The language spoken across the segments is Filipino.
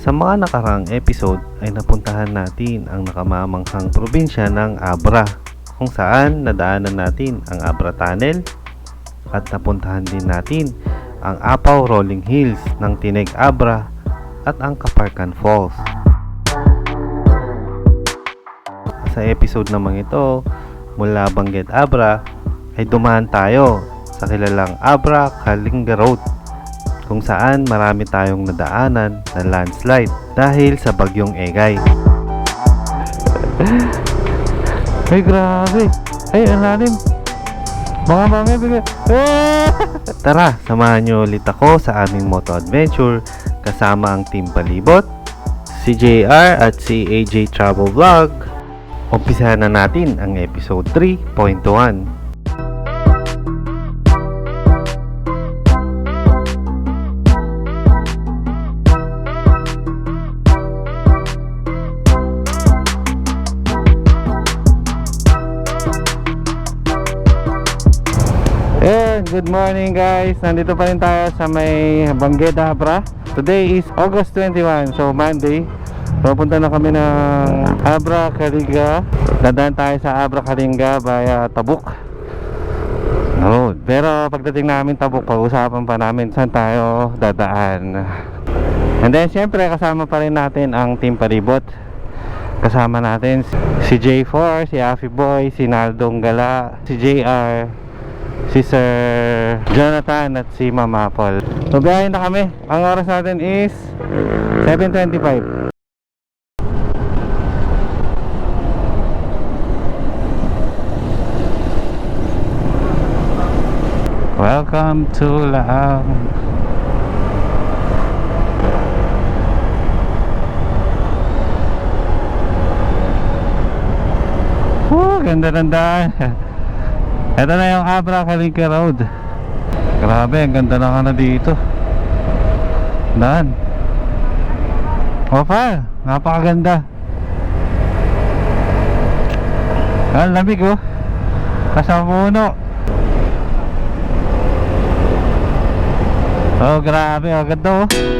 Sa mga nakarang episode ay napuntahan natin ang nakamamanghang probinsya ng Abra kung saan nadaanan natin ang Abra Tunnel at napuntahan din natin ang Apaw Rolling Hills ng Tineg Abra at ang Kaparkan Falls. Sa episode namang ito, mula Bangged Abra ay dumaan tayo sa kilalang Abra Kalinga Road kung saan marami tayong nadaanan na landslide dahil sa bagyong Egay. Ay, grabe! Ay, ang lalim! Mga mga bigla. Tara, samahan nyo ulit ako sa aming moto adventure kasama ang Team Palibot, si JR at si AJ Travel Vlog. Umpisahan na natin ang episode 3.1. Good morning guys. Nandito pa rin tayo sa may Bangged Abra. Today is August 21, so Monday. So punta na kami ng Abra Kalinga. Dadaan tayo sa Abra Kalinga via Tabuk. Road. Pero pagdating namin Tabuk, pag-usapan pa namin saan tayo dadaan. And then syempre kasama pa rin natin ang Team Paribot. Kasama natin si J4, si Afi Boy, si Naldong Gala, si JR, si Sir Jonathan at si Ma'am Apple. So biyahe na kami. Ang oras natin is 7.25. Welcome to Laang. Woo, ganda ng daan. Ito na yung Abra Kalinka Road. Grabe, ang ganda na ka na dito. Daan. Opa, napakaganda. Ang lamig oh. Kasama puno. Oh, grabe, ang ganda oh.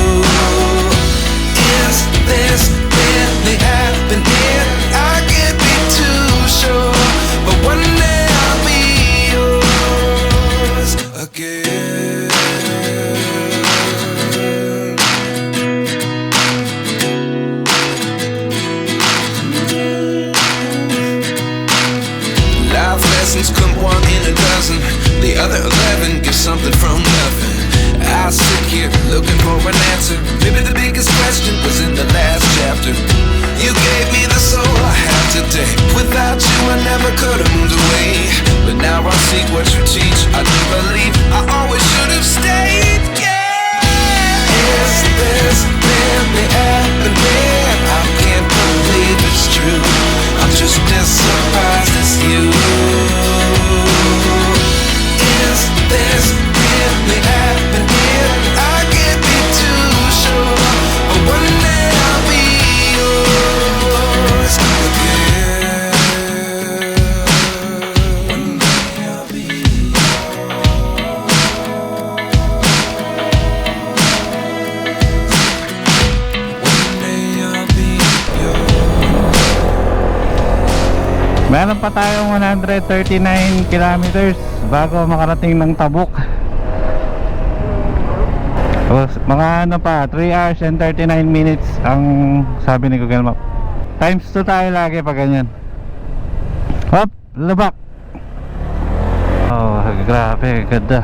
Is this 139 kilometers bago makarating ng Tabuk. Tapos, mga ano pa, 3 hours and 39 minutes ang sabi ni Google Map. Times 2 tayo lagi pag ganyan. Hop, lubak. Oh, grabe, ganda.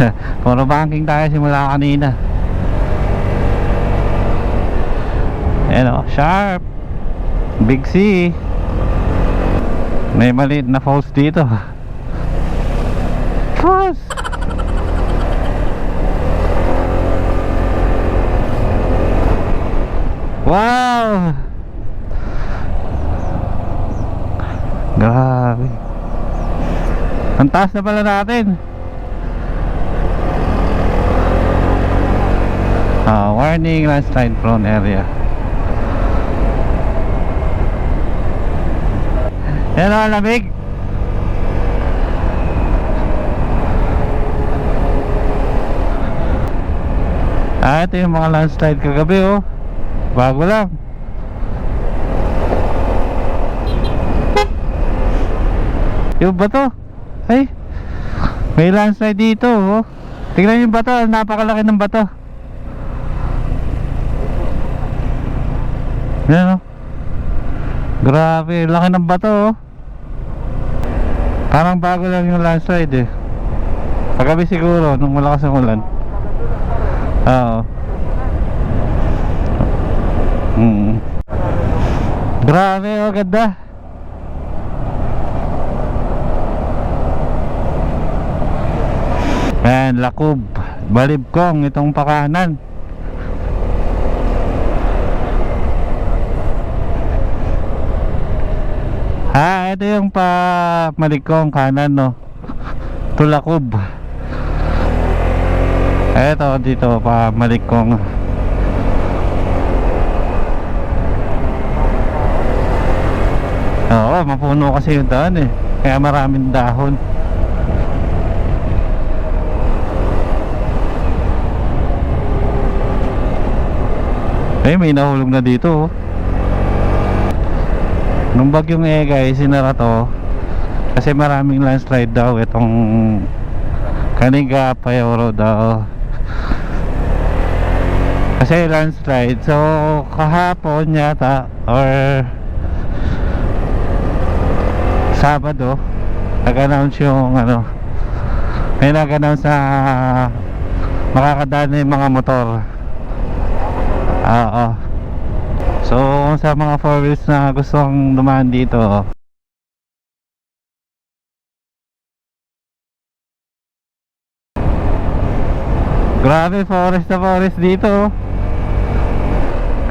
Puro banking tayo simula kanina. Ayan o, sharp. Big C. May maliit na falls dito. Falls! Wow! Grabe. Ang taas na pala natin. Ah, warning landslide prone area. Yan ang lamig. Ah, ito yung mga landslide kagabi oh. Bago lang. Yung bato. Ay. May landslide dito oh. Tingnan yung bato, napakalaki ng bato. Yan oh. Grabe, laki ng bato oh. Parang bago lang yung landslide eh. Kagabi siguro, nung malakas ang ulan. Oo. Hmm. Grabe oh, ganda. Ayan, Lakub. Balibkong itong pakanan. Ah, ito yung pa malikong kanan no. Tulakob. Eto dito pa malikong. Oo, mapuno kasi yung daan eh. Kaya maraming dahon. Eh, may nahulog na dito oh. Nung bagyong Egay, sinara to. Kasi maraming landslide daw Itong Kaniga, Payoro daw. Kasi landslide So kahapon yata Or Sabado Nag-announce yung ano May nag-announce na Makakadaan na yung mga motor. Oo So sa mga four wheels na gustong dumaan dito Grabe forest na forest dito.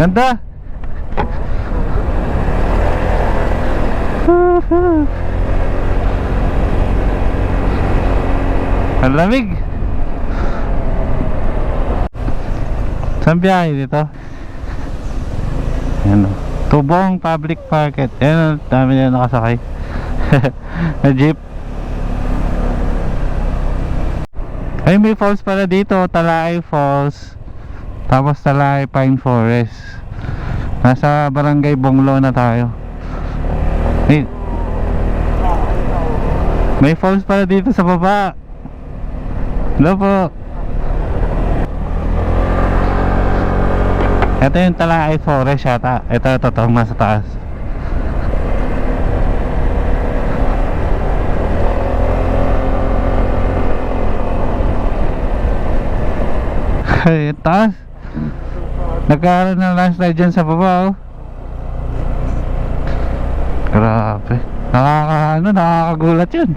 Ganda Ang lamig Saan biyahe dito? Yan o. Tubong Public Market. Yan o, dami na nakasakay. na jeep. Ay, may falls pala dito. Talaay Falls. Tapos Talaay Pine Forest. Nasa Barangay Bonglo na tayo. May, may falls pala dito sa baba. Hello po. Ito yung Talaay Forest yata. Ito, ito, ito, nasa taas. Ay, taas. Nagkaroon ng landslide dyan sa baba, oh. Grabe. Nakaka, ano, nakakagulat yun.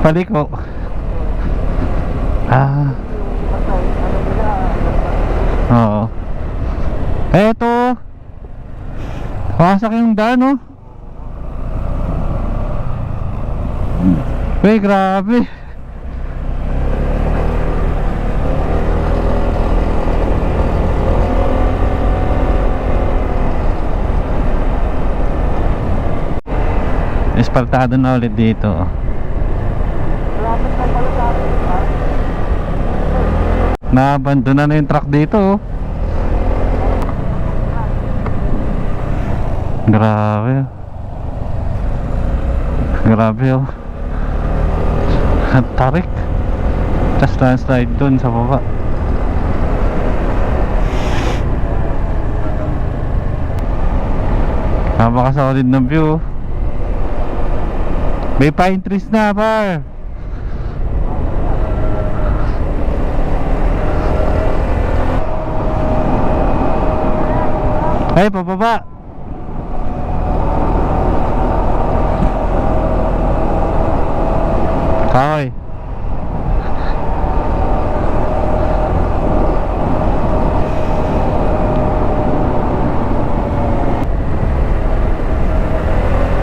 Paliko. Ah. Oo. Eto. Wasak yung daan, oh. Uy, grabe. Espaltado na ulit dito. oh. Naabandona na yung truck dito. oh. Grabe. Grabe oh. Tarik. Tapos landslide dun sa baba. Napakasolid ng view. May pine trees na par. Ay, pababa. Kahoy.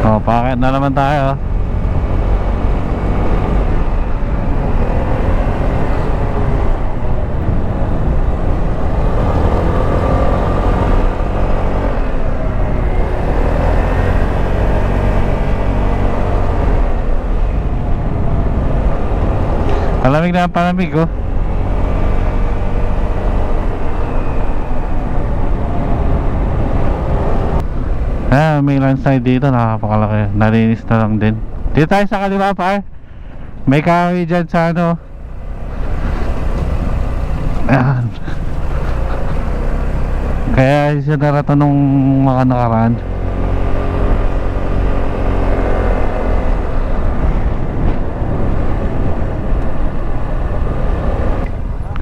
Oh, pakit na naman tayo. Palamig na palamig oh. Ah, may landslide dito, nakapakalaki. Nalinis na lang din. Dito tayo sa kaliwa pa May kahoy dyan sa ano. Ayan. Kaya siya narato nung mga nakaraan.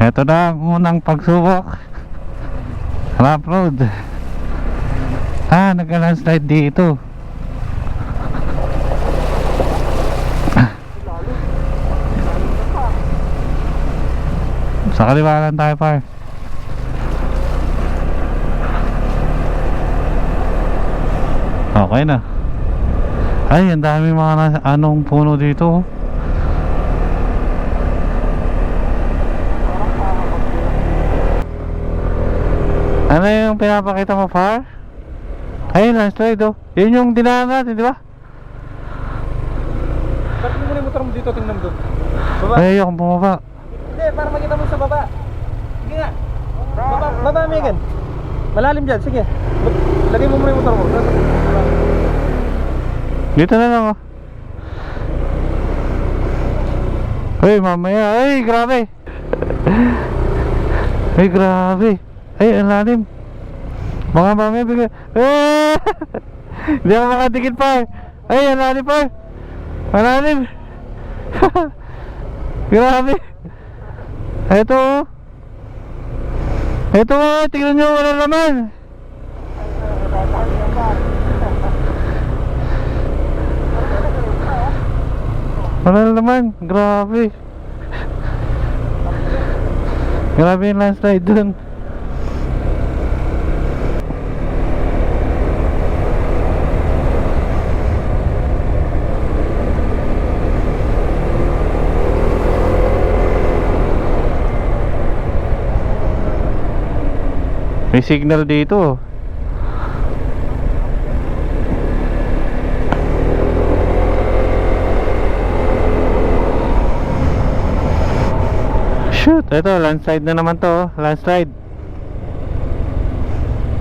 Ito na ang unang pagsubok. Rough road. Ah, nagka-landslide dito. Sa kaliwa lang tayo par. Okay na. Ay, ang dami mga anong puno dito. oh. Ano yung pinapakita mo par? Ay, landslide oh. Yun yung dinaan natin, di ba? Parking mo muna yung motor mo dito, tingnan doon. Baba. Ay, ayokong bumaba. Hindi, para makita mo sa baba. Sige nga. Baba, baba Megan. Malalim dyan, sige. Lagay mo muna yung motor mo. Dito na lang oh. Ay, mamaya. Ay, grabe. Ay, grabe. Ay, ang lalim. Mga mamaya bigla. Eh! Hindi ako makadikit pa. Ay, lalim pa. Lalim. grabe. Ito oh. Ito oh, tingnan nyo, wala laman. Wala naman, grabe. grabe yung landslide dun. May signal dito. Shoot, ito landslide na naman to, oh. landslide.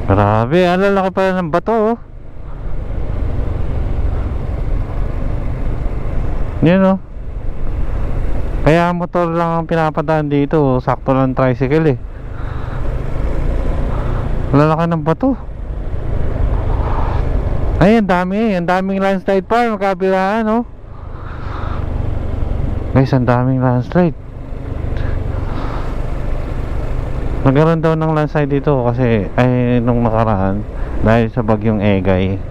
Grabe, ang lalaki pala ng bato oh. Yun oh. Kaya motor lang ang pinapadaan dito, oh. sakto lang tricycle eh. Lalaki ng bato. Ay, ang dami, ang daming landslide pa, magkabiraan oh. Guys, ang daming landslide. Nagkaroon daw ng landslide dito kasi ay nung nakaraan dahil sa bagyong Egay.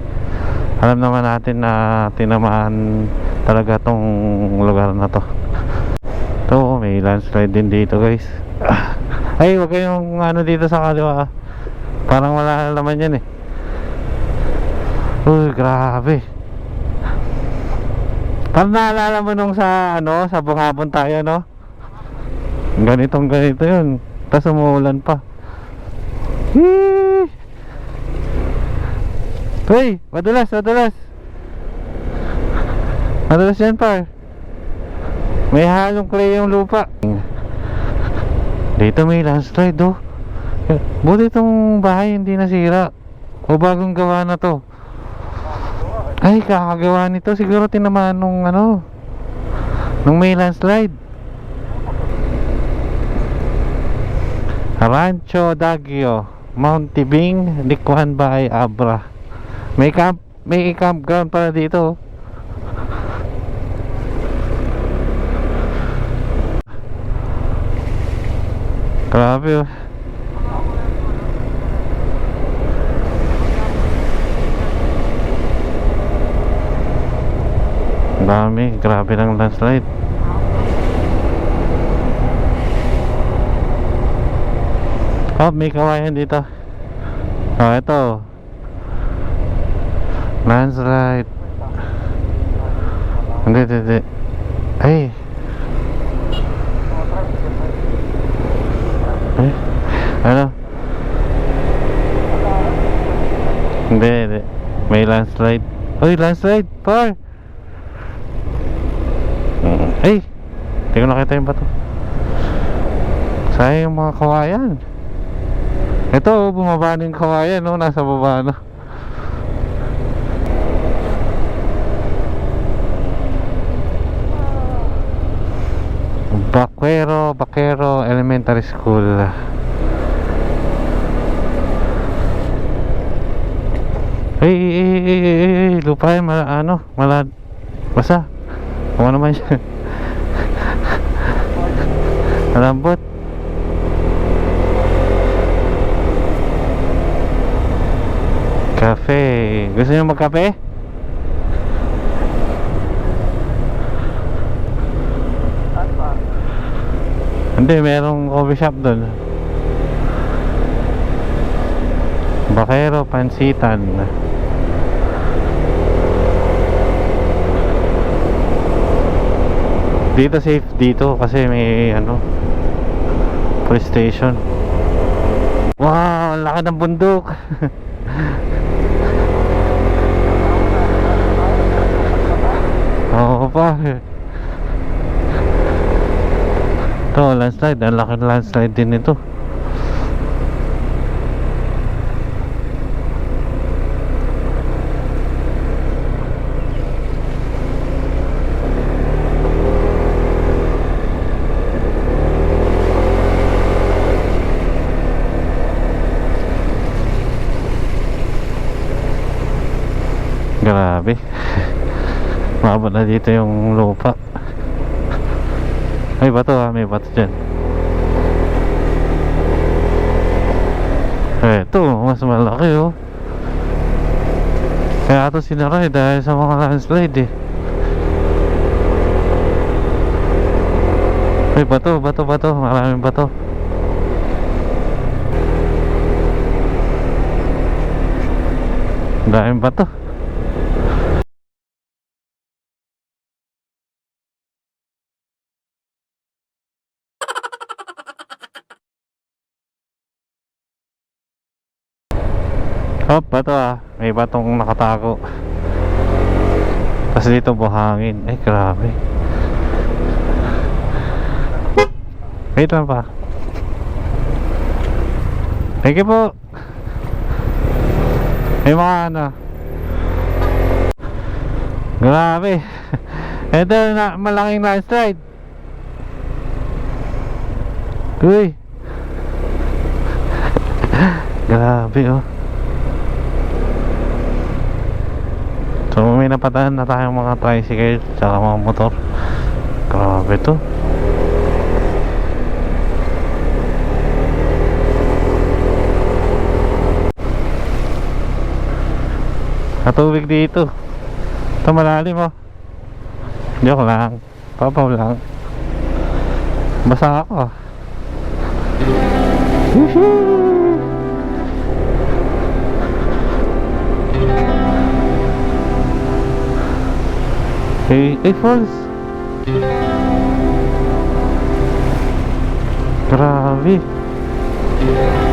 Alam naman natin na tinamaan talaga tong lugar na to. To, may landslide din dito, guys. Ay, wag kayong ano dito sa kaliwa. Parang wala naman yan eh. Uy, grabe. Parang naalala mo nung sa ano, sa bungabon tayo, no? Ganitong ganito yun. Tapos umuulan pa. Hee! Uy, madulas, madulas. Madulas yan par. May halong clay yung lupa. Dito may landslide oh. Buti itong bahay hindi nasira. O bagong gawa na to. Ay, kakagawa nito. Siguro tinamaan nung ano. Nung may landslide. Rancho Daguio, Mount Tibing, Likwan by Abra. May camp, may campground pala dito. Grabe oh. Ang dami, grabe ng landslide. Oh, may kawayan dito. Oh, ito. Landslide. Hindi, hindi, hindi. Ay. Ay. Ano? Hindi, hindi. May landslide. Uy, landslide! Par! Mm, Ay! Hindi ko nakita yung bato. Sayang yung mga kawayan. Ito, oh, bumaba na yung kawayan, no? Nasa baba na. Baquero, Baquero Elementary School. Ay, ay, ay, ay, ay, ay, lupa yan, mala, ano, malad, basa. Ano man siya. Malambot. Cafe. Gusto niyo magkape? Hindi, merong coffee shop doon. Bakero, Pansitan. Dito safe dito kasi may ano police station. Wow, ang laki ng bundok. Oo pa. Ito, landslide. Ang laki landslide din ito. Grabe. Na dito yung lupa. May bato ha, may bato dyan. Ito, mas malaki oh. Kaya ito sinara eh, dahil sa mga landslide eh. Ay, bato, bato, bato. Maraming bato. Daming bato. Hop, bato ah. May batong nakatago. Tapos dito buhangin. Ay, grabe. Wait lang pa. Thank you po. May mga ano. Grabe. Ito na malaking landslide. Uy. Grabe oh. So may napatahan na tayong mga tricycle tsaka mga motor. Grabe to. Katubig dito. Ito malalim oh. Joke lang. Papaw lang. Basa ako ah. Woohoo! Hey, hey falls. Grabe.